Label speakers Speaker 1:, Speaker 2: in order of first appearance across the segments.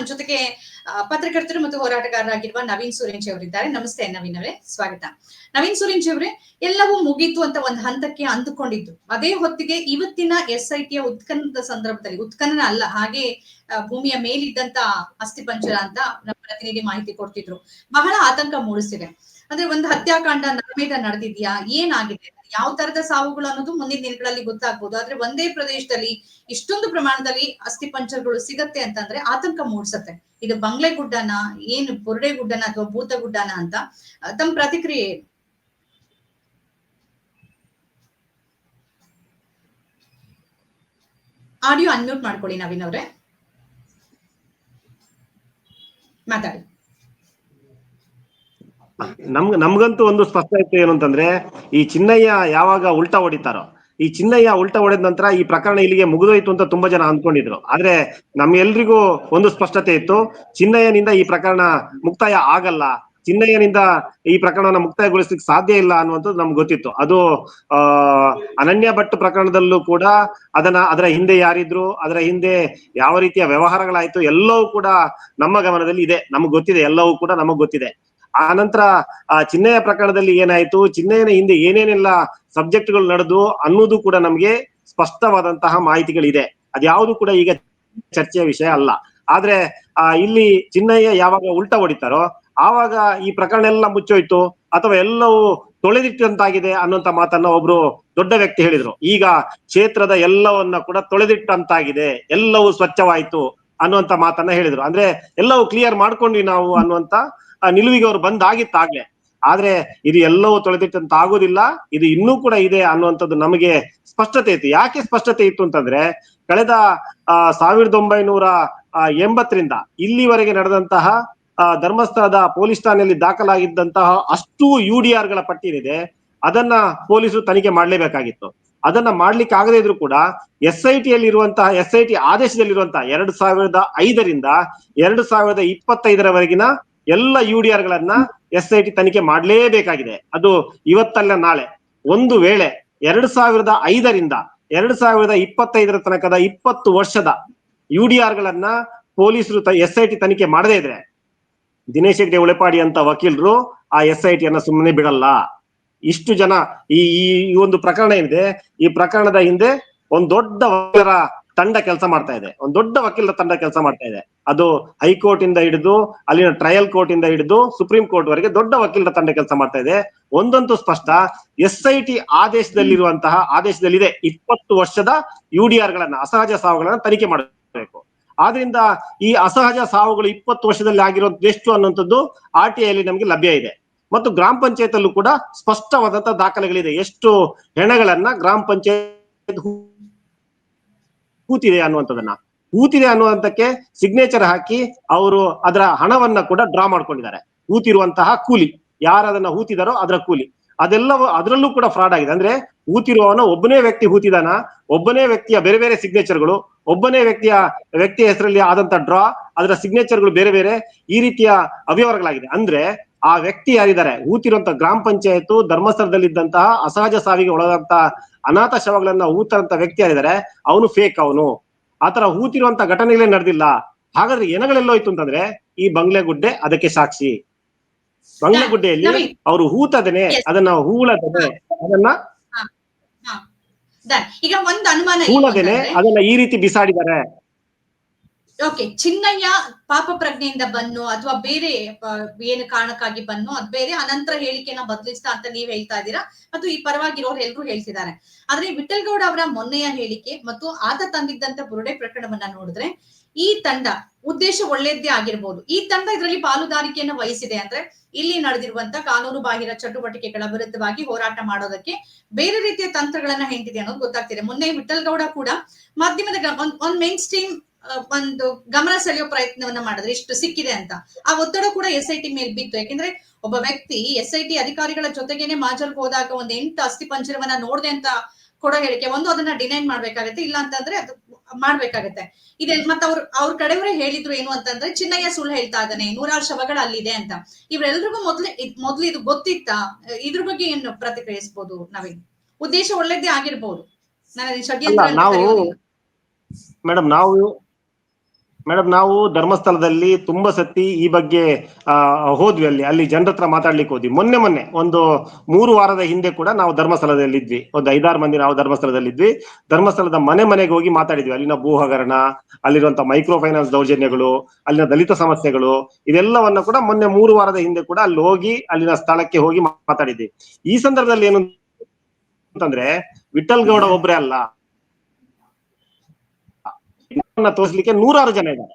Speaker 1: ನಮ್ಮ ಜೊತೆಗೆ ಪತ್ರಕರ್ತರು ಮತ್ತು ಹೋರಾಟಗಾರರಾಗಿರುವ ನವೀನ್ ಸುರೇಂಜ್ ಅವರಿದ್ದಾರೆ. ನಮಸ್ತೆ ನವೀನ್ ಅವರೇ, ಸ್ವಾಗತ. ನವೀನ್ ಸುರೇಂಜ್ ಅವರೇ, ಎಲ್ಲವೂ ಮುಗೀತು ಅಂತ ಒಂದು ಹಂತಕ್ಕೆ ಅಂದುಕೊಂಡಿದ್ದು. ಅದೇ ಹೊತ್ತಿಗೆ ಇವತ್ತಿನ ಎಸ್ ಐ ಟಿಯ ಉತ್ಖನನದ ಸಂದರ್ಭದಲ್ಲಿ, ಉತ್ಖನನ ಅಲ್ಲ, ಹಾಗೆ ಭೂಮಿಯ ಮೇಲಿದ್ದಂತ ಅಸ್ಥಿಪಂಜರ ಅಂತ ನಮ್ಮ ಪ್ರತಿನಿಧಿ ಮಾಹಿತಿ ಕೊಡ್ತಿದ್ರು. ಬಹಳ ಆತಂಕ ಮೂಡಿಸಿದೆ ಅಂದ್ರೆ ಒಂದು ಹತ್ಯಾಕಾಂಡ ನಮೇಟ ನಡೆದಿದ್ಯಾ? ಏನಾಗಿದೆ? ಯಾವ ತರದ ಸಾವುಗಳು ಅನ್ನೋದು ಮುಂದಿನ ದಿನಗಳಲ್ಲಿ ಗೊತ್ತಾಗ್ಬೋದು. ಆದ್ರೆ ಒಂದೇ ಪ್ರದೇಶದಲ್ಲಿ ಇಷ್ಟೊಂದು ಪ್ರಮಾಣದಲ್ಲಿ ಅಸ್ಥಿಪಂಜರಗಳು ಸಿಗತ್ತೆ ಅಂತಂದ್ರೆ ಆತಂಕ ಮೂಡಿಸತ್ತೆ. ಇದು ಬಂಗ್ಲೆ ಗುಡ್ಡನ? ಏನು ಬುರ್ಡೆ ಗುಡ್ಡನ ಅಥವಾ ಭೂತ ಗುಡ್ಡನ ಅಂತ ತಮ್ಮ ಪ್ರತಿಕ್ರಿಯೆ ಆಡಿಯೋ ಅನ್ಮ್ಯೂಟ್ ಮಾಡ್ಕೊಳ್ಳಿ ನವೀನ್ ಅವ್ರೆ. ಮಾತಾಡಿ.
Speaker 2: ನಮ್ಗ್, ನಮ್ಗಂತೂ ಒಂದು ಸ್ಪಷ್ಟ ಇತ್ತು ಏನು ಅಂತಂದ್ರೆ, ಈ ಚಿನ್ನಯ್ಯ ಯಾವಾಗ ಉಲ್ಟಾ ಹೊಡಿತಾರೋ, ಈ ಚಿನ್ನಯ್ಯ ಉಲ್ಟಾ ಹೊಡೆದ ನಂತರ ಈ ಪ್ರಕರಣ ಇಲ್ಲಿಗೆ ಮುಗಿದೋಯ್ತು ಅಂತ ತುಂಬಾ ಜನ ಅಂದ್ಕೊಂಡಿದ್ರು ಆದ್ರೆ ನಮ್ಗೆಲ್ರಿಗೂ ಒಂದು ಸ್ಪಷ್ಟತೆ ಇತ್ತು, ಚಿನ್ನಯ್ಯನಿಂದ ಈ ಪ್ರಕರಣ ಮುಕ್ತಾಯ ಆಗಲ್ಲ, ಚಿನ್ನಯ್ಯನಿಂದ ಈ ಪ್ರಕರಣವನ್ನು ಮುಕ್ತಾಯಗೊಳಿಸ್ಲಿಕ್ಕೆ ಸಾಧ್ಯ ಇಲ್ಲ ಅನ್ನುವಂಥದ್ದು ನಮ್ಗೆ ಗೊತ್ತಿತ್ತು. ಅದು, ಆ, ಅನನ್ಯ ಭಟ್ ಪ್ರಕರಣದಲ್ಲೂ ಕೂಡ ಅದನ್ನ, ಅದರ ಹಿಂದೆ ಯಾರಿದ್ರು, ಅದರ ಹಿಂದೆ ಯಾವ ರೀತಿಯ ವ್ಯವಹಾರಗಳಾಯ್ತು, ಎಲ್ಲವೂ ಕೂಡ ನಮ್ಮ ಗಮನದಲ್ಲಿ ಇದೆ. ನಮ್ಗೆ ಗೊತ್ತಿದೆ, ಎಲ್ಲವೂ ಕೂಡ ನಮಗ್ ಗೊತ್ತಿದೆ. ಆ ನಂತರ ಆ ಚಿನ್ನಯ ಪ್ರಕರಣದಲ್ಲಿ ಏನಾಯ್ತು? ಚಿನ್ನಯ್ಯನ ಹಿಂದೆ ಏನೇನೆಲ್ಲ ಸಬ್ಜೆಕ್ಟ್ಗಳು ನಡೆದು ಅನ್ನೋದು ಕೂಡ ನಮ್ಗೆ ಸ್ಪಷ್ಟವಾದಂತಹ ಮಾಹಿತಿಗಳಿದೆ. ಅದ್ಯಾವುದು ಕೂಡ ಈಗ ಚರ್ಚೆಯ ವಿಷಯ ಅಲ್ಲ. ಆದ್ರೆ, ಆ, ಇಲ್ಲಿ ಚಿನ್ನಯ್ಯ ಯಾವಾಗ ಉಲ್ಟಾ ಹೊಡಿತಾರೋ, ಆವಾಗ ಈ ಪ್ರಕರಣ ಎಲ್ಲ ಮುಚ್ಚೋಯ್ತು, ಅಥವಾ ಎಲ್ಲವೂ ತೊಳೆದಿಟ್ಟಂತಾಗಿದೆ ಅನ್ನೋಂತ ಮಾತನ್ನ ಒಬ್ರು ದೊಡ್ಡ ವ್ಯಕ್ತಿ ಹೇಳಿದ್ರು. ಈಗ ಕ್ಷೇತ್ರದ ಎಲ್ಲವನ್ನ ಕೂಡ ತೊಳೆದಿಟ್ಟಂತಾಗಿದೆ, ಎಲ್ಲವೂ ಸ್ವಚ್ಛವಾಯ್ತು ಅನ್ನುವಂತ ಮಾತನ್ನ ಹೇಳಿದ್ರು. ಅಂದ್ರೆ ಎಲ್ಲವೂ ಕ್ಲಿಯರ್ ಮಾಡ್ಕೊಂಡ್ವಿ ನಾವು ಅನ್ನುವಂತ ಆ ನಿಲುವಿಗೆ ಅವ್ರು ಬಂದಾಗಿತ್ತಾಗ್ಲೆ. ಆದ್ರೆ ಇದು ಎಲ್ಲವೂ ತೊಳೆದಿಟ್ಟಂತ ಆಗೋದಿಲ್ಲ. ಇದು ಇನ್ನೂ ಕೂಡ ಇದೆ ಅನ್ನುವಂಥದ್ದು ನಮಗೆ ಸ್ಪಷ್ಟತೆ ಇತ್ತು. ಯಾಕೆ ಸ್ಪಷ್ಟತೆ ಇತ್ತು ಅಂತಂದ್ರೆ, ಕಳೆದ ಸಾವಿರದ ಒಂಬೈನೂರ ಎಂಬತ್ತರಿಂದ ಇಲ್ಲಿವರೆಗೆ ನಡೆದಂತಹ ಧರ್ಮಸ್ಥಳದ ಪೊಲೀಸ್ ಠಾಣೆಯಲ್ಲಿ ದಾಖಲಾಗಿದ್ದಂತಹ ಅಷ್ಟು ಯು ಡಿ ಆರ್ಗಳ ಪಟ್ಟಿ ಏನಿದೆ ಅದನ್ನ ಪೊಲೀಸರು ತನಿಖೆ ಮಾಡಲೇಬೇಕಾಗಿತ್ತು. ಅದನ್ನ ಮಾಡ್ಲಿಕ್ಕೆ ಆಗದೇ ಇದ್ರು ಕೂಡ ಎಸ್ ಐ ಟಿ ಇರುವಂತಹ ಎಸ್ ಐ ಟಿ ಆದೇಶದಲ್ಲಿರುವಂತಹ ಎರಡ್ ಸಾವಿರದ ಐದರಿಂದ ಎರಡು ಸಾವಿರದ ಇಪ್ಪತ್ತೈದರವರೆಗಿನ ಎಲ್ಲ ಯು ಡಿ ಆರ್ ಗಳನ್ನ ಎಸ್ ಐ ಟಿ ತನಿಖೆ ಮಾಡಲೇಬೇಕಾಗಿದೆ. ಅದು ಇವತ್ತಲ್ಲ ನಾಳೆ. ಒಂದು ವೇಳೆ ಎರಡ್ ಸಾವಿರದ ಐದರಿಂದ ಎರಡ್ ಸಾವಿರದ ಇಪ್ಪತ್ತೈದರ ತನಕದ ಇಪ್ಪತ್ತು ವರ್ಷದ ಯು ಡಿ ಆರ್ ಗಳನ್ನ ಪೊಲೀಸರು ಎಸ್ ಐ ಟಿ ತನಿಖೆ ಮಾಡದೇ ಇದ್ರೆ ದಿನೇಶ್ ಹೆಗ್ಡೆ ಉಳೆಪಾಡಿ ಅಂತ ವಕೀಲರು ಆ ಎಸ್ ಐ ಟಿಯನ್ನ ಸುಮ್ಮನೆ ಬಿಡಲ್ಲ. ಇಷ್ಟು ಜನ ಈ ಈ ಒಂದು ಪ್ರಕರಣ ಏನಿದೆ? ಈ ಪ್ರಕರಣದ ಹಿಂದೆ ಒಂದು ದೊಡ್ಡ ವಕೀಲರ ತಂಡ ಕೆಲಸ ಮಾಡ್ತಾ ಇದೆ. ಒಂದು ದೊಡ್ಡ ವಕೀಲರ ತಂಡ ಕೆಲಸ ಮಾಡ್ತಾ ಇದೆ. ಅದು ಹೈಕೋರ್ಟ್ ಇಂದ ಹಿಡಿದು, ಅಲ್ಲಿನ ಟ್ರಯಲ್ ಕೋರ್ಟ್ ಇಂದ ಹಿಡಿದು, ಸುಪ್ರೀಂ ಕೋರ್ಟ್ ವರೆಗೆ ದೊಡ್ಡ ವಕೀಲರ ತಂಡ ಕೆಲಸ ಮಾಡ್ತಾ ಇದೆ. ಒಂದಂತೂ ಸ್ಪಷ್ಟ, ಎಸ್ ಐ ಟಿ ಆದೇಶದಲ್ಲಿರುವಂತಹ ಆದೇಶದಲ್ಲಿದೆ. ಇಪ್ಪತ್ತು ವರ್ಷದ ಯು ಡಿ ಆರ್ ಗಳನ್ನ ಅಸಹಜ ಸಾವುಗಳನ್ನ ತನಿಖೆ ಮಾಡಬೇಕು. ಆದ್ರಿಂದ ಈ ಅಸಹಜ ಸಾವುಗಳು ಇಪ್ಪತ್ತು ವರ್ಷದಲ್ಲಿ ಆಗಿರೋದು ಎಷ್ಟು ಅನ್ನುವಂಥದ್ದು ಆರ್ ಟಿ ಐಲಿ ನಮಗೆ ಲಭ್ಯ ಇದೆ. ಮತ್ತು ಗ್ರಾಮ ಪಂಚಾಯತ್ ಅಲ್ಲೂ ಕೂಡ ಸ್ಪಷ್ಟವಾದಂತಹ ದಾಖಲೆಗಳಿದೆ. ಎಷ್ಟು ಹೆಣಗಳನ್ನ ಗ್ರಾಮ ಪಂಚಾಯತ್ ಕೂತಿದೆ ಅನ್ನುವಂಥದ್ದನ್ನ ಕೂತಿದೆ ಅನ್ನುವಂತಕ್ಕೆ ಸಿಗ್ನೇಚರ್ ಹಾಕಿ ಅವರು ಅದರ ಹಣವನ್ನ ಕೂಡ ಡ್ರಾ ಮಾಡ್ಕೊಂಡಿದ್ದಾರೆ. ಕೂತಿರುವಂತಹ ಕೂಲಿ. ಯಾರು ಅದನ್ನ ಹೂತಿದಾರೋ ಅದರ ಕೂಲಿ. ಅದೆಲ್ಲ ಅದರಲ್ಲೂ ಕೂಡ ಫ್ರಾಡ್ ಆಗಿದೆ. ಅಂದ್ರೆ ಹೂತಿರುವವನ ಒಬ್ಬನೇ ವ್ಯಕ್ತಿ ಹೂತಿದಾನ ಒಬ್ಬನೇ ವ್ಯಕ್ತಿಯ ಬೇರೆ ಬೇರೆ ಸಿಗ್ನೇಚರ್ಗಳು ಒಬ್ಬನೇ ವ್ಯಕ್ತಿಯ ವ್ಯಕ್ತಿಯ ಹೆಸರಲ್ಲಿ ಆದಂತ ಡ್ರಾ ಅದರ ಸಿಗ್ನೇಚರ್ಗಳು ಬೇರೆ ಬೇರೆ ಈ ರೀತಿಯ ಅವ್ಯವಹಾರಗಳಾಗಿದೆ. ಅಂದ್ರೆ ಆ ವ್ಯಕ್ತಿ ಯಾರಿದ್ದಾರೆ? ಹೂತಿರುವಂತ ಗ್ರಾಮ ಪಂಚಾಯತ್ ಧರ್ಮಸ್ಥಳದಲ್ಲಿದ್ದಂತಹ ಅಸಹಜ ಸಾವಿಗೆ ಒಳಗಾದಂತ ಅನಾಥ ಶವಗಳನ್ನ ಹೂತರಂತ ವ್ಯಕ್ತಿ ಆಗಿದ್ದಾರೆ ಅವನು ಫೇಕ್ ಅವನು. ಆತರ ಹೂತಿರುವಂತ ಘಟನೆಗಳೇ ನಡೆದಿಲ್ಲ. ಹಾಗಾದ್ರೆ ಏನಗಳೆಲ್ಲೋಯ್ತು ಅಂತಂದ್ರೆ ಈ ಬಂಗ್ಲೆಗುಡ್ಡೆ ಅದಕ್ಕೆ ಸಾಕ್ಷಿ. ಬಂಗ್ಲೆ
Speaker 1: ಗುಡ್ಡೆಯಲ್ಲಿ
Speaker 2: ಅವರು ಹೂತದನೆ ಅದನ್ನ ಹೂಳದನೆ ಅದನ್ನ.
Speaker 1: ಈಗ ಒಂದು ಅನುಮಾನ
Speaker 2: ಹೂಳದನೆ ಅದನ್ನ ಈ ರೀತಿ ಬಿಸಾಡಿದ್ದಾರೆ.
Speaker 1: ಓಕೆ ಚಿನ್ನಯ್ಯ ಪಾಪ ಪ್ರಜ್ಞೆಯಿಂದ ಬನ್ನು ಅಥವಾ ಬೇರೆ ಏನು ಕಾರಣಕ್ಕಾಗಿ ಬನ್ನು ಅದ್ ಬೇರೆ, ಅನಂತರ ಹೇಳಿಕೆನ ಬದಲಿಸ್ತಾ ಅಂತ ನೀವ್ ಹೇಳ್ತಾ ಇದ್ದೀರಾ? ಮತ್ತು ಈ ಪರವಾಗಿರೋರು ಎಲ್ರು ಹೇಳ್ತಿದ್ದಾರೆ. ಆದ್ರೆ ವಿಠಲ್ ಗೌಡ ಅವರ ಮೊನ್ನೆಯ ಹೇಳಿಕೆ ಮತ್ತು ಆತ ತಂದಿದ್ದಂತ ಬುರುಡೆ ಪ್ರಕರಣವನ್ನ ನೋಡಿದ್ರೆ, ಈ ತಂಡ ಉದ್ದೇಶ ಒಳ್ಳೇದೇ ಆಗಿರ್ಬೋದು. ಈ ತಂಡ ಇದರಲ್ಲಿ ಪಾಲುದಾರಿಕೆಯನ್ನು ವಹಿಸಿದೆ ಅಂದ್ರೆ, ಇಲ್ಲಿ ನಡೆದಿರುವಂತ ಕಾನೂನು ಬಾಹಿರ ಚಟುವಟಿಕೆಗಳ ವಿರುದ್ಧವಾಗಿ ಹೋರಾಟ ಮಾಡೋದಕ್ಕೆ ಬೇರೆ ರೀತಿಯ ತಂತ್ರಗಳನ್ನ ಹೆಂಟಿದೆ ಅನ್ನೋದು ಗೊತ್ತಾಗ್ತಿದೆ. ಮೊನ್ನೆ ವಿಠಲ್ ಗೌಡ ಕೂಡ ಮಾಧ್ಯಮದ ಒಂದ್ ಮೇನ್ ಸ್ಟ್ರೀಮ್ ಒಂದು ಗಮನ ಸೆಳೆಯೋ ಪ್ರಯತ್ನವನ್ನ ಮಾಡಿದ್ರೆ ಇಷ್ಟು ಸಿಕ್ಕಿದೆ ಅಂತ. ಆ ಒತ್ತಡ ಕೂಡ ಎಸ್ ಐ ಟಿ ಮೇಲೆ ಬಿತ್ತು. ಯಾಕೆಂದ್ರೆ ಒಬ್ಬ ವ್ಯಕ್ತಿ ಎಸ್ ಐ ಟಿ ಅಧಿಕಾರಿಗಳ ಜೊತೆಗೇನೆ ಮಾಜಲ್ ಹೋದಾಗ ಒಂದ್ ಎಂಟು ಅಸ್ಥಿ ಪಂಜರವನ್ನ ನೋಡ್ದೆ ಅಂತ ಕೊಡೋ ಹೇಳಿಕೆ ಒಂದು ಅದನ್ನ ಡಿನೈನ್ ಮಾಡ್ಬೇಕಾಗತ್ತೆ ಇಲ್ಲ ಅಂತಂದ್ರೆ ಅದು ಮಾಡ್ಬೇಕಾಗತ್ತೆ. ಇದೆ ಮತ್ತೆ ಅವ್ರ ಅವ್ರ ಕಡೆಯವರೇ ಹೇಳಿದ್ರು ಏನು ಅಂತಂದ್ರೆ ಚಿನ್ನಯ್ಯ ಸುಳ್ಳು ಹೇಳ್ತಾ ಇದ್ದಾನೆ ನೂರಾರು ಶವಗಳು ಅಲ್ಲಿದೆ ಅಂತ. ಇವ್ರೆಲ್ರಿಗೂ ಮೊದ್ಲೇ ಮೊದ್ಲು ಇದು ಗೊತ್ತಿತ್ತಾ ಇದ್ರ ಬಗ್ಗೆ ಏನು ಪ್ರತಿಕ್ರಿಯಿಸಬಹುದು ನವೀನ್ ಉದ್ದೇಶ ಒಳ್ಳೇದೇ ಆಗಿರ್ಬೋದು. ನಾನು ಷಡ್ಯಂತ್ರ.
Speaker 2: ಮೇಡಮ್ ನಾವು ಮೇಡಮ್ ನಾವು ಧರ್ಮಸ್ಥಳದಲ್ಲಿ ತುಂಬಾ ಸತಿ ಈ ಬಗ್ಗೆ ಹೋದ್ವಿ ಅಲ್ಲಿ ಅಲ್ಲಿ ಜನರ ಹತ್ರ ಮಾತಾಡ್ಲಿಕ್ಕೆ ಹೋದ್ವಿ. ಮೊನ್ನೆ ಮೊನ್ನೆ, ಒಂದು ಮೂರು ವಾರದ ಹಿಂದೆ ಕೂಡ ನಾವು ಧರ್ಮಸ್ಥಳದಲ್ಲಿ ಇದ್ವಿ ಒಂದು ಐದಾರು ಮಂದಿ ನಾವು ಧರ್ಮಸ್ಥಳದಲ್ಲಿ ಇದ್ವಿ ಧರ್ಮಸ್ಥಳದ ಮನೆ ಮನೆಗೆ ಹೋಗಿ ಮಾತಾಡಿದ್ವಿ. ಅಲ್ಲಿನ ಭೂ ಹಗರಣ ಅಲ್ಲಿರುವಂತ ಮೈಕ್ರೋ ಫೈನಾನ್ಸ್ ದೌರ್ಜನ್ಯಗಳು, ಅಲ್ಲಿನ ದಲಿತ ಸಮಸ್ಯೆಗಳು ಇದೆಲ್ಲವನ್ನ ಕೂಡ ಮೊನ್ನೆ ಮೂರು ವಾರದ ಹಿಂದೆ ಕೂಡ ಅಲ್ಲಿ ಹೋಗಿ, ಅಲ್ಲಿನ ಸ್ಥಳಕ್ಕೆ ಹೋಗಿ ಮಾತಾಡಿದ್ವಿ. ಈ ಸಂದರ್ಭದಲ್ಲಿ ಏನು ಅಂತಂದ್ರೆ ವಿಠಲ್ ಗೌಡ ಒಬ್ರೇ ಅಲ್ಲ. ತೋರಿಸ್ಲಿಕ್ಕೆ ನೂರಾರು ಜನ ಇದ್ದಾರೆ.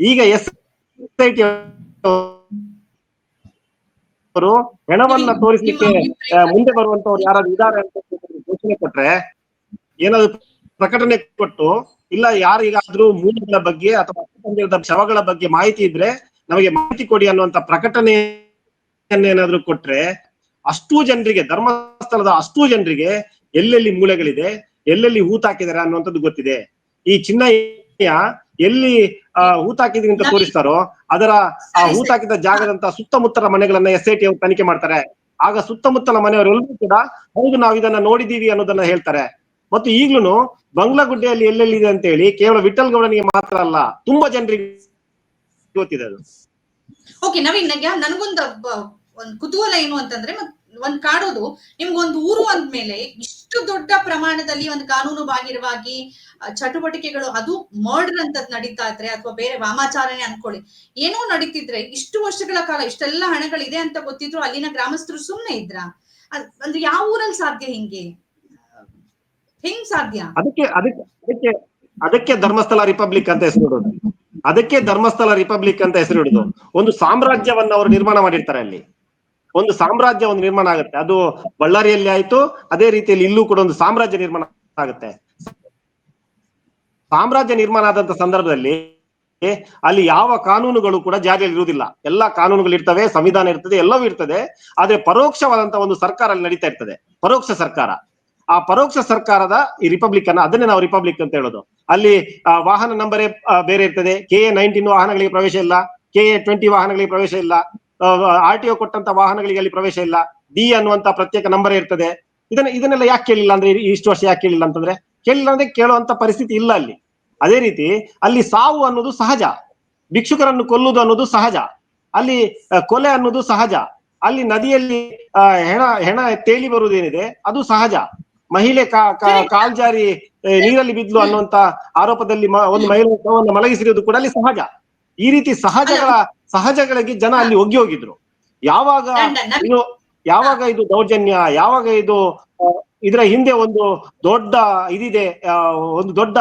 Speaker 2: ಈಗ ಎಸ್ ಐ ಟಿ ಅವರು ಹೆಣವನ್ನ ತೋರಿಸಲಿಕ್ಕೆ ಮುಂದೆ ಬರುವಂತವ್ರು ಯಾರಾದ್ರು ಇದಾರೆ ಅಂತ ಘೋಷಣೆ ಕೊಟ್ರೆ ಏನಾದ್ರು ಪ್ರಕಟಣೆ ಕೊಟ್ಟು ಇಲ್ಲ ಯಾರಿಗಾದ್ರೂ ಮೂಲಗಳ ಬಗ್ಗೆ ಅಥವಾ ಶವಗಳ ಬಗ್ಗೆ ಮಾಹಿತಿ ಇದ್ರೆ ನಮಗೆ ಮಾಹಿತಿ ಕೊಡಿ ಅನ್ನುವಂತ ಏನಾದ್ರೂ ಕೊಟ್ರೆ ಅಷ್ಟು ಜನರಿಗೆ ಧರ್ಮಸ್ಥಳದ ಅಷ್ಟು ಜನರಿಗೆ ಎಲ್ಲೆಲ್ಲಿ ಮೂಲೆಗಳಿದೆ ಎಲ್ಲೆಲ್ಲಿ ಹೂತಾಕಿದ್ದಾರೆ ಅನ್ನುವಂಥದ್ದು ಗೊತ್ತಿದೆ. ಈ ಚಿನ್ನಯ್ಯ ಎಲ್ಲಿ ಆ, ಹೂತಾಕಿದ್ರಿ ಅಂತ ತೋರಿಸ್ತಾರೋ ಅದರ ಆ. ಹೂತಾಕಿದ ಜಾಗದಂತ ಸುತ್ತಮುತ್ತಲ ಮನೆಗಳನ್ನ ಎಸ್ ಐ ಟಿ ಅವರು ತನಿಖೆ ಮಾಡ್ತಾರೆ. ಆಗ ಸುತ್ತಮುತ್ತಲ ಮನೆಯವರೆಲ್ಲರೂ ಕೂಡ ಹೌದು ನಾವು ಇದನ್ನ ನೋಡಿದೀವಿ ಅನ್ನೋದನ್ನ ಹೇಳ್ತಾರೆ. ಮತ್ತು ಈಗ್ಲೂ ಬಂಗ್ಲಾಗುಡ್ಡೆಯಲ್ಲಿ ಎಲ್ಲೆಲ್ಲಿದೆ ಅಂತ ಹೇಳಿ ಕೇವಲ ವಿಠಲ್ ಗೌಡನಿಗೆ ಮಾತ್ರ ಅಲ್ಲ ತುಂಬಾ ಜನರಿಗೆ ಗೊತ್ತಿದೆ ಅದು.
Speaker 1: ಓಕೆ ನವೀನ್ ನಂಗೆ ನನಗೊಂದು ಒಂದು ಕುತೂಹಲ ಏನು ಅಂತಂದ್ರೆ ಒಂದ್ ಕಾಡೋದು, ನಿಮ್ಗೊಂದು ಊರು ಅಂದ್ಮೇಲೆ ಇಷ್ಟು ದೊಡ್ಡ ಪ್ರಮಾಣದಲ್ಲಿ ಒಂದು ಕಾನೂನು ಬಾಹಿರವಾಗಿ ಚಟುವಟಿಕೆಗಳು, ಅದು ಮರ್ಡರ್ ಅಂತ ನಡೀತಾ ಇದ್ರೆ ಅಥವಾ ಬೇರೆ ವಾಮಾಚಾರಣೆ ಅನ್ಕೊಳ್ಳಿ, ಏನೋ ನಡೀತಿದ್ರೆ, ಇಷ್ಟು ವರ್ಷಗಳ ಕಾಲ ಇಷ್ಟೆಲ್ಲ ಹಣಗಳಿದೆ ಅಂತ ಗೊತ್ತಿದ್ರು ಅಲ್ಲಿನ ಗ್ರಾಮಸ್ಥರು ಸುಮ್ನೆ ಇದ್ರ? ಅಂದ್ರೆ ಯಾವ ಊರಲ್ಲಿ ಸಾಧ್ಯ ಹಿಂಗೆ? ಹೆಂಗ್ ಸಾಧ್ಯ?
Speaker 2: ಅದಕ್ಕೆ ಅದಕ್ಕೆ ಅದಕ್ಕೆ ಅದಕ್ಕೆ ಧರ್ಮಸ್ಥಳ ರಿಪಬ್ಲಿಕ್ ಅಂತ ಹೆಸರು ಅದಕ್ಕೆ ಧರ್ಮಸ್ಥಳ ರಿಪಬ್ಲಿಕ್ ಅಂತ ಹೆಸರು ಹಿಡಿದು ಒಂದು ಸಾಮ್ರಾಜ್ಯವನ್ನ ಅವರು ನಿರ್ಮಾಣ ಮಾಡಿರ್ತಾರೆ ಅಲ್ಲಿ. ಒಂದು ಸಾಮ್ರಾಜ್ಯ ಒಂದು ನಿರ್ಮಾಣ ಆಗುತ್ತೆ. ಅದು ಬಳ್ಳಾರಿಯಲ್ಲಿ ಆಯ್ತು, ಅದೇ ರೀತಿಯಲ್ಲಿ ಇಲ್ಲೂ ಕೂಡ ಒಂದು ಸಾಮ್ರಾಜ್ಯ ನಿರ್ಮಾಣ ಆಗುತ್ತೆ. ಸಾಮ್ರಾಜ್ಯ ನಿರ್ಮಾಣ ಆದಂತ ಸಂದರ್ಭದಲ್ಲಿ ಅಲ್ಲಿ ಯಾವ ಕಾನೂನುಗಳು ಕೂಡ ಜಾರಿಯಲ್ಲಿ ಇರುವುದಿಲ್ಲ. ಎಲ್ಲಾ ಕಾನೂನುಗಳು ಇರ್ತವೆ, ಸಂವಿಧಾನ ಇರ್ತದೆ, ಎಲ್ಲವೂ ಇರ್ತದೆ. ಆದ್ರೆ ಪರೋಕ್ಷವಾದಂತ ಒಂದು ಸರ್ಕಾರ ಅಲ್ಲಿ ನಡೀತಾ ಇರ್ತದೆ. ಪರೋಕ್ಷ ಸರ್ಕಾರ. ಆ ಪರೋಕ್ಷ ಸರ್ಕಾರದ ಈ ರಿಪಬ್ಲಿಕ್ ಅನ್ನ, ಅದನ್ನೇ ನಾವು ರಿಪಬ್ಲಿಕ್ ಅಂತ ಹೇಳೋದು. ಅಲ್ಲಿ ವಾಹನ ನಂಬರೇ ಬೇರೆ ಇರ್ತದೆ. ಕೆ ಎ ನೈನ್ಟೀನ್ ವಾಹನಗಳಿಗೆ ಪ್ರವೇಶ ಇಲ್ಲ. ಕೆ ಎ ಟ್ವೆಂಟಿ ವಾಹನಗಳಿಗೆ ಪ್ರವೇಶ ಇಲ್ಲ. ಆರ್ ಟಿ ಒ ಕೊಟ್ಟಂತ ವಾಹನಗಳಿಗೆ ಅಲ್ಲಿ ಪ್ರವೇಶ ಇಲ್ಲ. ಡಿ ಅನ್ನುವಂತ ಪ್ರತ್ಯೇಕ ನಂಬರ್ ಇರ್ತದೆ. ಇದನ್ನ ಇದನ್ನೆಲ್ಲ ಯಾಕೆ ಕೇಳಿಲ್ಲ ಅಂದ್ರೆ ಇಷ್ಟು ವರ್ಷ ಯಾಕೆ ಕೇಳಿಲ್ಲ ಅಂತಂದ್ರೆ ಕೇಳಿಲ್ಲ ಅಂದ್ರೆ ಕೇಳುವಂತ ಪರಿಸ್ಥಿತಿ ಇಲ್ಲ ಅಲ್ಲಿ. ಅದೇ ರೀತಿ ಅಲ್ಲಿ ಸಾವು ಅನ್ನೋದು ಸಹಜ. ಭಿಕ್ಷುಕರನ್ನು ಕೊಲ್ಲುವುದು ಅನ್ನೋದು ಸಹಜ. ಅಲ್ಲಿ ಕೊಲೆ ಅನ್ನೋದು ಸಹಜ. ಅಲ್ಲಿ ನದಿಯಲ್ಲಿ ಹೆಣ ಹೆಣ ತೇಲಿ ಬರುವುದೇನಿದೆ ಅದು ಸಹಜ. ಮಹಿಳೆ ಕಾಲ್ಜಾರಿ ನೀರಲ್ಲಿ ಬಿದ್ಲು ಅನ್ನುವಂತ ಆರೋಪದಲ್ಲಿ ಒಂದು ಮಹಿಳೆ ಮಲಗಿಸಿರುವುದು ಕೂಡ ಅಲ್ಲಿ ಸಹಜ. ಈ ರೀತಿ ಸಹಜಗಳ ಸಹಜಗಳಿಗೆ ಜನ ಅಲ್ಲಿ ಒಗ್ಗಿ ಹೋಗಿದ್ರು. ಯಾವಾಗ ಇದು ಯಾವಾಗ ಇದು ದೌರ್ಜನ್ಯ ಯಾವಾಗ ಇದು ಇದರ ಹಿಂದೆ ಒಂದು ದೊಡ್ಡ ಇದಿದೆ ಒಂದು ದೊಡ್ಡ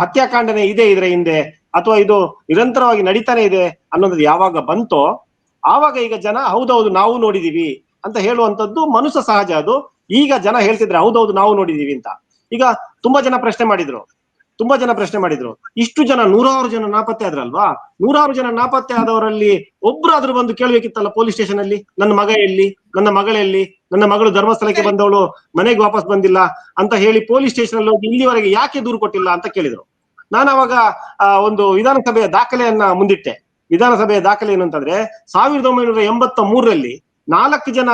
Speaker 2: ಹತ್ಯಾಕಾಂಡನೆ ಇದೆ ಇದರ ಹಿಂದೆ ಅಥವಾ ಇದು ನಿರಂತರವಾಗಿ ನಡೀತಾನೆ ಇದೆ ಅನ್ನೋದು ಯಾವಾಗ ಬಂತೋ ಆವಾಗ ಈಗ ಜನ ಹೌದೌದು ನಾವು ನೋಡಿದೀವಿ ಅಂತ ಹೇಳುವಂತದ್ದು ಮನುಷ್ಯ ಸಹಜ ಅದು. ಈಗ ಜನ ಹೇಳ್ತಿದ್ರೆ ಹೌದೌದು ನಾವು ನೋಡಿದೀವಿ ಅಂತ. ಈಗ ತುಂಬಾ ಜನ ಪ್ರಶ್ನೆ ಮಾಡಿದ್ರು. ತುಂಬಾ ಜನ ಪ್ರಶ್ನೆ ಮಾಡಿದ್ರು. ಇಷ್ಟು ಜನ ನೂರಾರು ಜನ ನಾಪತ್ತೆ ಆದ್ರಲ್ವಾ? ನೂರಾರು ಜನ ನಾಪತ್ತೆ ಆದವರಲ್ಲಿ ಒಬ್ರಾದ್ರೂ ಬಂದು ಕೇಳ್ಬೇಕಿತ್ತಲ್ಲ ಪೊಲೀಸ್ ಸ್ಟೇಷನ್ ಅಲ್ಲಿ? ನನ್ನ ಮಗ ಎಲ್ಲಿ? ನನ್ನ ಮಗಳೆಲ್ಲಿ ನನ್ನ ಮಗಳು ಧರ್ಮಸ್ಥಳಕ್ಕೆ ಬಂದವಳು ಮನೆಗೆ ವಾಪಸ್ ಬಂದಿಲ್ಲ ಅಂತ ಹೇಳಿ ಪೊಲೀಸ್ ಸ್ಟೇಷನ್ ಅಲ್ಲಿ ಹೋಗಿ ಇಲ್ಲಿವರೆಗೆ ಯಾಕೆ ದೂರು ಕೊಟ್ಟಿಲ್ಲ ಅಂತ ಕೇಳಿದ್ರು. ನಾನು ಅವಾಗ ಆ, ಒಂದು ವಿಧಾನಸಭೆಯ ದಾಖಲೆಯನ್ನ ಮುಂದಿಟ್ಟೆ. ವಿಧಾನಸಭೆಯ ದಾಖಲೆ ಏನು ಅಂತಂದ್ರೆ ಸಾವಿರದ ಒಂಬೈನೂರ ಎಂಬತ್ತ ಮೂರರಲ್ಲಿ ನಾಲ್ಕು ಜನ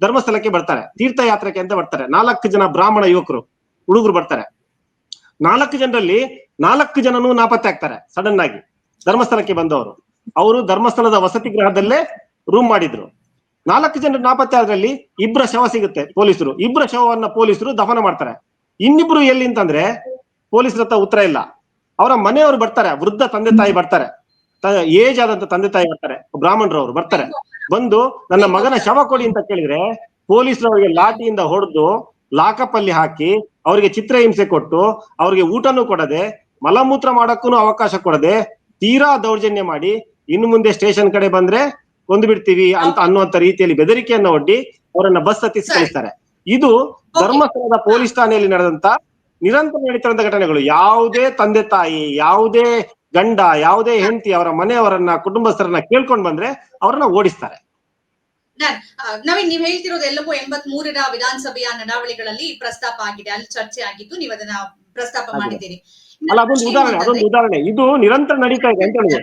Speaker 2: ಧರ್ಮಸ್ಥಳಕ್ಕೆ ಬರ್ತಾರೆ ತೀರ್ಥಯಾತ್ರೆಗೆ ಅಂತ ಬರ್ತಾರೆ. ನಾಲ್ಕು ಜನ ಬ್ರಾಹ್ಮಣ ಯುವಕರು ಹುಡುಗರು ಬರ್ತಾರೆ. ನಾಲ್ಕು ಜನರಲ್ಲಿ ನಾಲ್ಕು ಜನನು ನಾಪತ್ತೆ ಆಗ್ತಾರೆ ಸಡನ್ ಆಗಿ. ಧರ್ಮಸ್ಥಳಕ್ಕೆ ಬಂದವರು. ಅವರು ಧರ್ಮಸ್ಥಳದ ವಸತಿ ಗೃಹದಲ್ಲೇ ರೂಮ್ ಮಾಡಿದ್ರು. ನಾಲ್ಕು ಜನರು ನಾಪತ್ತೆ ಆದ್ರಲ್ಲಿ ಇಬ್ಬರ ಶವ ಸಿಗುತ್ತೆ ಪೊಲೀಸರು. ಇಬ್ಬರ ಶವವನ್ನ ಪೊಲೀಸರು ದಫನ ಮಾಡ್ತಾರೆ. ಇನ್ನಿಬ್ರು ಎಲ್ಲಿ ಅಂತಂದ್ರೆ ಪೊಲೀಸರ ಹತ್ರ ಉತ್ತರ ಇಲ್ಲ. ಅವರ ಮನೆಯವರು ಬರ್ತಾರೆ, ವೃದ್ಧ ತಂದೆ ತಾಯಿ ಬರ್ತಾರೆ. ಏಜ್ ಆದಂತ ತಂದೆ ತಾಯಿ ಬರ್ತಾರೆ, ಬ್ರಾಹ್ಮಣರವರು ಬರ್ತಾರೆ. ಬಂದು ನನ್ನ ಮಗನ ಶವ ಕೊಡಿ ಅಂತ ಕೇಳಿದ್ರೆ ಪೊಲೀಸರು ಅವರಿಗೆ ಲಾಠಿಯಿಂದ ಹೊಡೆದು ಲಾಕಪ್ ಅಲ್ಲಿ ಹಾಕಿ ಅವರಿಗೆ ಚಿತ್ರಹಿಂಸೆ ಕೊಟ್ಟು ಅವ್ರಿಗೆ ಊಟನೂ ಕೊಡದೆ ಮಲಮೂತ್ರ ಮಾಡಕ್ಕೂ ಅವಕಾಶ ಕೊಡದೆ ತೀರಾ ದೌರ್ಜನ್ಯ ಮಾಡಿ ಇನ್ನು ಮುಂದೆ ಸ್ಟೇಷನ್ ಕಡೆ ಬಂದ್ರೆ ಕೊಂದು ಬಿಡ್ತೀವಿ ಅಂತ ಅನ್ನುವಂತ ರೀತಿಯಲ್ಲಿ ಬೆದರಿಕೆಯನ್ನ ಒಡ್ಡಿ ಅವರನ್ನ ಬಸ್ ಹತ್ತಿಸಿ. ಕಳಿಸ್ತಾರೆ. ಇದು ಧರ್ಮಸ್ಥಳದ ಪೊಲೀಸ್ ಠಾಣೆಯಲ್ಲಿ ನಡೆದಂತ ನಿರಂತರ ನಡೀತಿರುವಂತ ಘಟನೆಗಳು. ಯಾವುದೇ ತಂದೆ ತಾಯಿ ಯಾವುದೇ ಗಂಡ ಯಾವುದೇ ಹೆಂಡತಿ ಅವರ ಮನೆಯವರನ್ನ ಕುಟುಂಬಸ್ಥರನ್ನ ಕೇಳ್ಕೊಂಡ್ ಬಂದ್ರೆ ಅವರನ್ನ ಓಡಿಸ್ತಾರೆ.
Speaker 1: ನವೀನ್ ನೀವ್ ಹೇಳ್ತಿರೋದು ಎಲ್ಲವೂ ಎಂಬತ್ ಮೂರರ ವಿಧಾನಸಭೆಯ ನಡಾವಳಿಗಳಲ್ಲಿ ಪ್ರಸ್ತಾಪ ಆಗಿದೆ. ಅಲ್ಲಿ ಚರ್ಚೆ ಆಗಿದ್ದು ನೀವು ಅದನ್ನ ಪ್ರಸ್ತಾಪ ಮಾಡಿದ್ದೀರಿ.
Speaker 2: ಅಲ್ಲ ಅದೊಂದು ಉದಾಹರಣೆ ಅದೊಂದು ಉದಾಹರಣೆ. ಇದು ನಿರಂತರ ನಡೀತಾ ಇದೆ ಅಂತ ಹೇಳಿದೆ.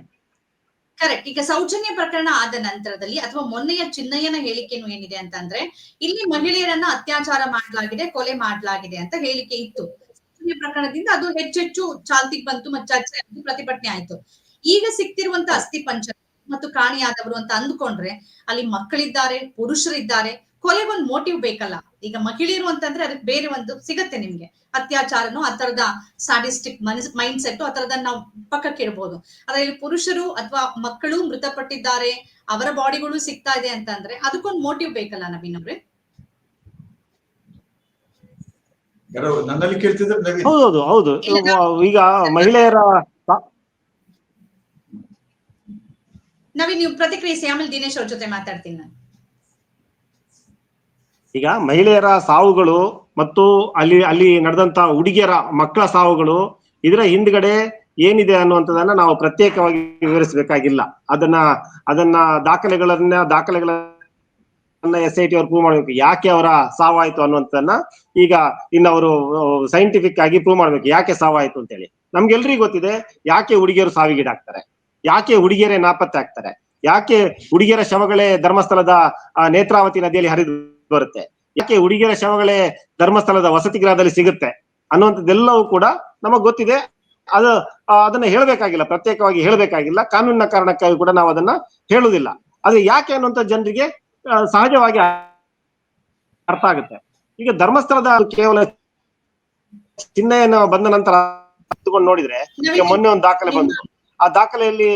Speaker 1: ಕರೆಕ್ಟ್ ಈಗ ಸೌಜನ್ಯ ಪ್ರಕರಣ ಆದ ನಂತರದಲ್ಲಿ ಅಥವಾ ಮೊನ್ನೆಯ ಚಿನ್ನಯ್ಯನ ಹೇಳಿಕೆನು ಏನಿದೆ ಅಂತಂದ್ರೆ ಇಲ್ಲಿ ಮಹಿಳೆಯರನ್ನ ಅತ್ಯಾಚಾರ ಮಾಡಲಾಗಿದೆ ಕೊಲೆ ಮಾಡಲಾಗಿದೆ ಅಂತ ಹೇಳಿಕೆ ಇತ್ತು. ಸೌಜನ್ಯ ಪ್ರಕರಣದಿಂದ ಅದು ಹೆಚ್ಚೆಚ್ಚು ಚಾಲ್ತಿಗೆ ಬಂತು ಮತ್ತು ಚರ್ಚೆ ಆಯ್ತು ಪ್ರತಿಭಟನೆ ಆಯ್ತು. ಈಗ ಸಿಕ್ತಿರುವಂತ ಅಸ್ಥಿ ಪಂಚ ಮತ್ತು ಕಾಣಿಯಾದವರು ಅಂತ ಅಂದ್ಕೊಂಡ್ರೆ ಅಲ್ಲಿ ಮಕ್ಕಳಿದ್ದಾರೆ ಪುರುಷರಿದ್ದಾರೆ ಕೊಲೆಗೊಂದು ಮೋಟಿವ್ ಬೇಕಲ್ಲ. ಈಗ ಮಹಿಳೆಯರು ಅಂತಂದ್ರೆ ಅದಕ್ಕೆ ಬೇರೆ ಒಂದು ಸಿಗತ್ತೆ ನಿಮ್ಗೆ. ಅತ್ಯಾಚಾರನು ಆ ತರದ ಸಾಡಿಸ್ಟಿಕ್ ಮೈಂಡ್ ಸೆಟ್ ಆ ತರದನ್ನ ನಾವು ಪಕ್ಕಕ್ಕೆ ಇಡ್ಬೋದು. ಅದರಲ್ಲಿ ಪುರುಷರು ಅಥವಾ ಮಕ್ಕಳು ಮೃತಪಟ್ಟಿದ್ದಾರೆ ಅವರ ಬಾಡಿಗಳು ಸಿಗ್ತಾ ಇದೆ ಅಂತಂದ್ರೆ ಅದಕ್ಕೊಂದು ಮೋಟಿವ್ ಬೇಕಲ್ಲ ನವೀನ್ ಅವ್ರೆ?
Speaker 2: ಹೌದೌದು ಹೌದು. ಈಗ ಮಹಿಳೆಯರ
Speaker 1: ನವೀನ್, ನೀವು ಪ್ರತಿಕ್ರಿಯಿಸಿ, ಆಮೇಲೆ ದಿನೇಶ್ ಅವ್ರ ಜೊತೆ ಮಾತಾಡ್ತೀನಿ ನಾನು.
Speaker 2: ಈಗ ಮಹಿಳೆಯರ ಸಾವುಗಳು ಮತ್ತು ಅಲ್ಲಿ ಅಲ್ಲಿ ನಡೆದಂತ ಹುಡುಗಿಯರ ಮಕ್ಕಳ ಸಾವುಗಳು, ಇದರ ಹಿಂದ್ಗಡೆ ಏನಿದೆ ಅನ್ನುವಂಥದ್ದನ್ನ ನಾವು ಪ್ರತ್ಯೇಕವಾಗಿ ವಿವರಿಸಬೇಕಾಗಿಲ್ಲ. ಅದನ್ನ ಅದನ್ನ ದಾಖಲೆಗಳನ್ನ ದಾಖಲೆಗಳನ್ನ ಎಸ್ ಐ ಟಿ ಅವ್ರು ಪ್ರೂವ್ ಮಾಡ್ಬೇಕು. ಯಾಕೆ ಅವರ ಸಾವಾಯ್ತು ಅನ್ನುವಂಥದ್ದನ್ನ ಈಗ ಇನ್ನು ಅವರು ಸೈಂಟಿಫಿಕ್ ಆಗಿ ಪ್ರೂವ್ ಮಾಡ್ಬೇಕು. ಯಾಕೆ ಸಾವಾಯ್ತು ಅಂತ ಹೇಳಿ ನಮ್ಗೆಲ್ರಿಗೂ ಗೊತ್ತಿದೆ ಯಾಕೆ ಹುಡುಗಿಯರು ಸಾವಿಗೀಡಾಗ್ತಾರೆ. ಯಾಕೆ ಹುಡುಗಿಯರೇ ನಾಪತ್ತೆ ಆಗ್ತಾರೆ? ಯಾಕೆ ಹುಡುಗಿಯರ ಶವಗಳೇ ಧರ್ಮಸ್ಥಳದ ನೇತ್ರಾವತಿ ನದಿಯಲ್ಲಿ ಹರಿದು ಬರುತ್ತೆ? ಯಾಕೆ ಹುಡುಗಿಯರ ಶವಗಳೇ ಧರ್ಮಸ್ಥಳದ ವಸತಿ ಗೃಹದಲ್ಲಿ ಸಿಗುತ್ತೆ? ಅನ್ನುವಂಥದ್ದೆಲ್ಲವೂ ಕೂಡ ನಮಗ್ ಗೊತ್ತಿದೆ. ಅದು ಅದನ್ನ ಹೇಳಬೇಕಾಗಿಲ್ಲ. ಪ್ರತ್ಯೇಕವಾಗಿ ಹೇಳಬೇಕಾಗಿಲ್ಲ. ಕಾನೂನಿನ ಕಾರಣಕ್ಕಾಗಿ ಕೂಡ ನಾವು ಅದನ್ನ ಹೇಳುವುದಿಲ್ಲ. ಅದು ಯಾಕೆ ಅನ್ನುವಂಥ ಜನರಿಗೆ ಸಹಜವಾಗಿ ಅರ್ಥ ಆಗುತ್ತೆ. ಈಗ ಧರ್ಮಸ್ಥಳದ ಕೇವಲ ಚಿಹ್ನೆಯನ್ನು ಬಂದ ನಂತರ ನೋಡಿದ್ರೆ ಈಗ ಮೊನ್ನೆ ಒಂದು ದಾಖಲೆ ಬಂತು ಆ ದಾಖಲೆಯಲ್ಲಿ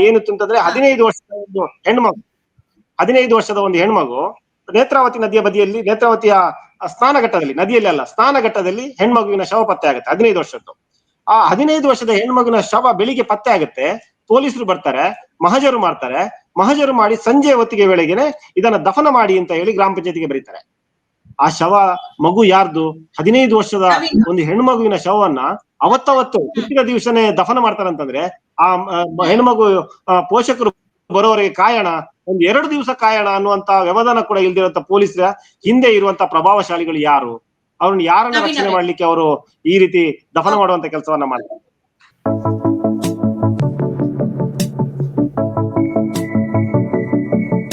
Speaker 2: ಏನಿತ್ತು ಅಂತಂದ್ರೆ ಹದಿನೈದು ವರ್ಷದ ಒಂದು ಹೆಣ್ಮಗು ಹದಿನೈದು ವರ್ಷದ ಒಂದು ಹೆಣ್ಮಗು ನೇತ್ರಾವತಿ ನದಿಯ ಬದಿಯಲ್ಲಿ ನೇತ್ರಾವತಿಯ ಸ್ನಾನಘಟ್ಟದಲ್ಲಿ ನದಿಯಲ್ಲಿ ಅಲ್ಲ ಸ್ನಾನಘಟ್ಟದಲ್ಲಿ ಹೆಣ್ಮಗುವಿನ ಶವ ಪತ್ತೆ ಆಗುತ್ತೆ ಹದಿನೈದು ವರ್ಷದ್ದು. ಆ ಹದಿನೈದು ವರ್ಷದ ಹೆಣ್ಮಗುವಿನ ಶವ ಬೆಳಿಗ್ಗೆ ಪತ್ತೆ ಆಗುತ್ತೆ ಪೊಲೀಸರು ಬರ್ತಾರೆ ಮಹಜರು ಮಾಡ್ತಾರೆ ಮಹಜರು ಮಾಡಿ ಸಂಜೆ ಹೊತ್ತಿಗೆ ವೇಳೆಗೆನೆ ಇದನ್ನ ದಫನ ಮಾಡಿ ಅಂತ ಹೇಳಿ ಗ್ರಾಮ ಪಂಚಾಯತಿಗೆ ಬರೀತಾರೆ. ಆ ಶವ ಮಗು ಯಾರ್ದು? ಹದಿನೈದು ವರ್ಷದ ಒಂದು ಹೆಣ್ಮಗುವಿನ ಶವವನ್ನ ಅವತ್ತವತ್ತು ಹುಟ್ಟಿದ ದಿವಸನೇ ದಫನ ಮಾಡ್ತಾರಂತಂದ್ರೆ ಆ ಹೆಣ್ಮಗು ಪೋಷಕರು ಬರೋವರೆಗೆ ಕಾಯೋಣ ಒಂದ್ ಎರಡು ದಿವಸ ಕಾಯೋಣ ಅನ್ನುವಂತ ವ್ಯವಧಾನ ಕೂಡ ಇಲ್ದಿರುವಂತ ಪೊಲೀಸರ ಹಿಂದೆ ಇರುವಂತ ಪ್ರಭಾವಶಾಲಿಗಳು ಯಾರು? ಅವ್ರನ್ನ ಯಾರನ್ನ ರಕ್ಷಣೆ. ಮಾಡ್ಲಿಕ್ಕೆ ಅವರು ಈ ರೀತಿ ದಫನ ಮಾಡುವಂತ ಕೆಲಸವನ್ನ ಮಾಡ್ತಾರೆ?